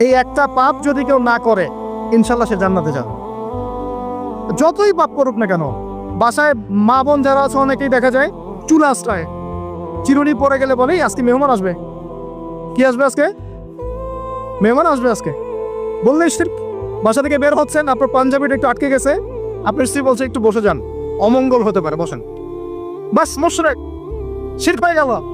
এই একটা পাপ যদি কেউ না করে, ইনশাল্লাহ সে জান্নাতে যাবে। যতই পাপ করুক না কেন, বাসায় মা বোন যারা আছে, অনেকেই দেখা যায় চুল চিরুনি পরে গেলে বলেই, আজকে মেহমান আসবে। কি আসবে আজকে? মেহমান আসবে আজকে। বললে শির্ক বাসা থেকে বের হচ্ছেন, আপনার পাঞ্জাবিটা একটু আটকে গেছে। আপনার স্ত্রী বলছে, একটু বসে যান। অমঙ্গল হতে পারে, বসেন। বাস, মোশরেক। শির্ক হয়ে গেল।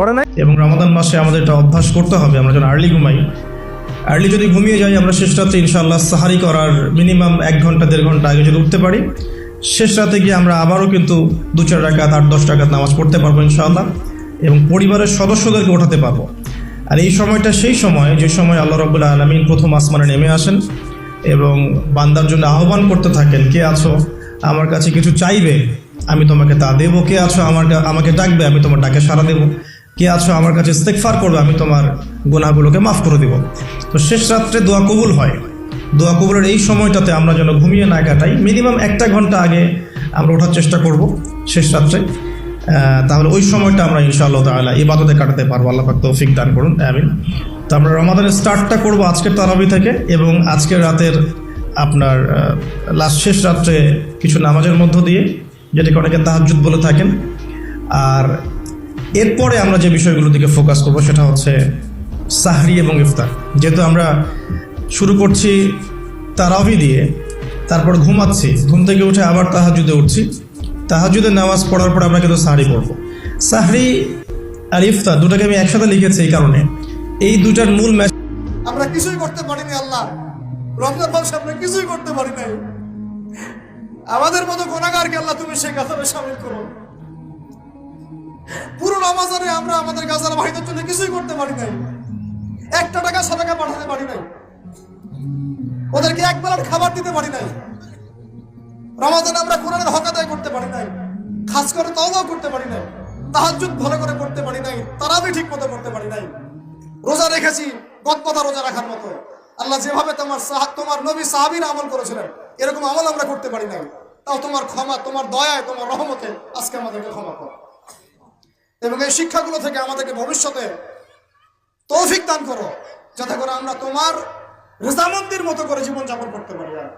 করে নাই? এবং রমাদান মাসে আমাদের এটা অভ্যাস করতে হবে, আমরা যেন আর্লি ঘুমাই। আর্লি যদি ঘুমিয়ে যাই, আমরা শেষ রাতে ইনশাআল্লাহ সাহারি করার মিনিমাম এক ঘণ্টা, দেড় ঘণ্টা আগে যদি উঠতে পারি, শেষ রাতে গিয়ে আমরা আবারও কিন্তু দু, চার রাকাত, আট, দশ টাকাত নামাজ পড়তে পারব ইনশাআল্লাহ এবং পরিবারের সদস্যদেরকে ওঠাতে পারব। আর এই সময়টা সেই সময়, যে সময় আল্লাহ রবুল্লা আলমিন প্রথম আসমানে নেমে আসেন এবং বান্দার জন্য আহ্বান করতে থাকেন, কে আছো? আমার কাছে কিছু চাইবে? আমি তোমাকে তা দেবো। কে আছো? আমার আমাকে ডাকবে। আমি তোমার ডাকে সাড়া দেবো। কে আছো? আমার কাছে ইস্তেকফার করবে, আমি তোমার গুনাহগুলোকে মাফ করে দেবো। তো শেষ রাত্রে দোয়া কবুল হয়। দোয়া কবুলের এই সময়টাতে আমরা যেন ঘুমিয়ে না কাটাই। মিনিমাম একটা ঘণ্টা আগে আমরা ওঠার চেষ্টা করব শেষ রাত্রে। তাহলে ওই সময়টা আমরা ইনশাআল্লাহ তাআলা ইবাদতে কাটাতে পারব। আল্লাহ পাক তৌফিক দান করুন। আমিন। তো আমরা রমাদানের স্টার্টটা করব আজকের তারাবি থেকে এবং আজকের রাতের আপনার লাস্ট শেষ রাত্রে কিছু নামাজের মধ্য দিয়ে, যেটাকে অনেকে তাহাজ্জুদ বলে থাকেন। আর এরপরে আমরা যে বিষয়গুলোর দিকে ফোকাস করব সেটা হচ্ছে সাহরি এবং ইফতার। যেহেতু আমরা শুরু করছি তারাবি দিয়ে, তারপর ঘুমাচ্ছি, ঘুম থেকে উঠে আবার তাহাজুদে উঠছি। তাহাজুদে নামাজ পড়ার পর আমরা কিন্তু সাহরি পড়ব। সাহরি আর ইফতার দুটাকে আমি একসাথে লিখেছি এই কারণে। এই দুটার মূল ম্যাচ আমরা কিছুই করতে পারিনি আল্লাহ। রমজান মাসে আমরা কিছুই করতে পারি নাই। আমাদের মতো গোনাগারকে আল্লাহ তুমি সেই কাতারে সামিল করো। পুরো রমাজানে আমরা আমাদের গাজার ভাইদের জন্য কিছুই করতে পারি নাই। একটা টাকা সাদাকা পাঠাতে পারি নাই। ওদেরকে এক বেলার খাবার দিতে পারি নাই। রমাজানে আমরা কোরআনের হক করতে পারি নাই। খাস করে তওবাও করতে পারি নাই। তাহাজ্জুদ ভালো করে করতে পারি নাই। তারাবি ঠিক মতো করতে পারি নাই। রোজা রেখেছি, গদপথা রোজা রাখার মতো। আল্লাহ যেভাবে তোমার তোমার নবী সাহাবীরা আমল করেছিলেন, এরকম আমল আমরা করতে পারি নাই। তাও তোমার ক্ষমা, তোমার দয়ায়, তোমার রহমতে আজকে আমাদেরকে ক্ষমা করো। এবং এই শিক্ষাগুলো থেকে আমাদেরকে ভবিষ্যতে তৌফিক দান করো, যাতে করে আমরা তোমার রেজামন্দির মতো করে জীবনযাপন করতে পারি। আর